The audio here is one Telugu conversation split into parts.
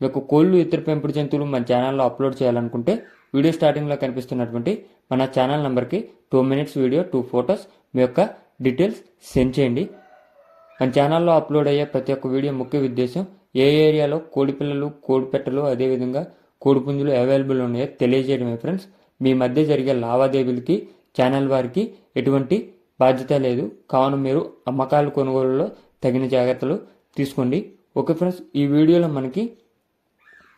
మీకు కోళ్ళు ఇతర పెంపుడు జంతువులు మన ఛానల్లో అప్లోడ్ చేయాలనుకుంటే వీడియో స్టార్టింగ్లో కనిపిస్తున్నటువంటి మన ఛానల్ నెంబర్కి two minutes video two photos మీ యొక్క డీటెయిల్స్ సెండ్ చేయండి. మన ఛానల్లో అప్లోడ్ అయ్యే ప్రతి ఒక్క వీడియో ముఖ్య ఉద్దేశం ఏ ఏరియాలో కోడి పిల్లలు కోడి పెట్టలు అదేవిధంగా కోడి పుంజులు అవైలబుల్ ఉన్నాయో తెలియజేయడమే ఫ్రెండ్స్. మీ మధ్య జరిగే లావాదేవీలకి ఛానల్ వారికి ఎటువంటి బాధ్యత లేదు. కావున మీరు అమ్మకాలు కొనుగోలులో తగిన జాగ్రత్తలు తీసుకోండి. ఓకే ఫ్రెండ్స్ ఈ వీడియోలో మనకి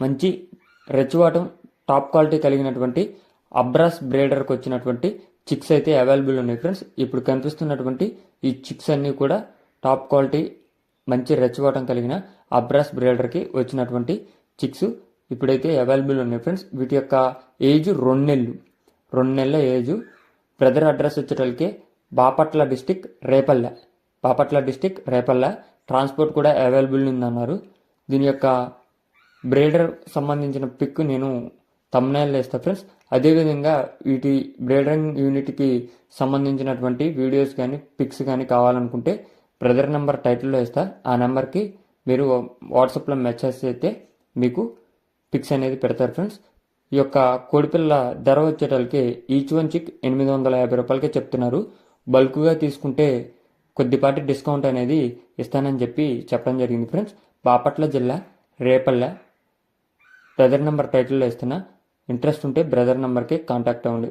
మంచి రెచ్చవాటం టాప్ క్వాలిటీ కలిగినటువంటి అబ్రాస్ బ్రేడర్కి వచ్చినటువంటి చిక్స్ అయితే అవైలబుల్ ఉన్నాయి ఫ్రెండ్స్. ఇప్పుడు కనిపిస్తున్నటువంటి ఈ చిక్స్ అన్నీ కూడా టాప్ క్వాలిటీ మంచి రెచ్చవాటం కలిగిన అబ్రాస్ బ్రేడర్కి వచ్చినటువంటి చిక్స్ ఇప్పుడైతే అవైలబుల్ ఉన్నాయి ఫ్రెండ్స్. వీటి యొక్క ఏజ్ రెండు నెలలు. రెండు నెలల age. Brother address వచ్చేటోళ్ళకి Bapatla district Repalle. Bapatla district Repalle. Transport కూడా అవైలబుల్ ఉందన్నారు. దీని యొక్క బ్రేడర్ సంబంధించిన పిక్ నేను తమ్నైల్లో వేస్తా ఫ్రెండ్స్. అదేవిధంగా వీటి బ్రేడరింగ్ యూనిట్కి సంబంధించినటువంటి వీడియోస్ కానీ పిక్స్ కానీ కావాలనుకుంటే బ్రదర్ నెంబర్ టైటిల్లో వేస్తా. ఆ నెంబర్కి మీరు వాట్సాప్లో మెసేజ్ అయితే మీకు పిక్స్ అనేది పెడతారు ఫ్రెండ్స్. ఈ యొక్క కోడిపిల్ల ధర వచ్చేటలకి ఈచ్ వన్ చిక్ ఎనిమిది వందల యాభై రూపాయలకే చెప్తున్నారు. బల్క్గా తీసుకుంటే కొద్దిపాటి డిస్కౌంట్ అనేది ఇస్తానని చెప్పి చెప్పడం జరిగింది ఫ్రెండ్స్. బాపట్ల జిల్లా రేపల్లె. బ్రదర్ నెంబర్ టైటిల్లో ఇస్తున్నా ఇంట్రెస్ట్ ఉంటే బ్రదర్ నెంబర్కి కాంటాక్ట్ అవ్వండి.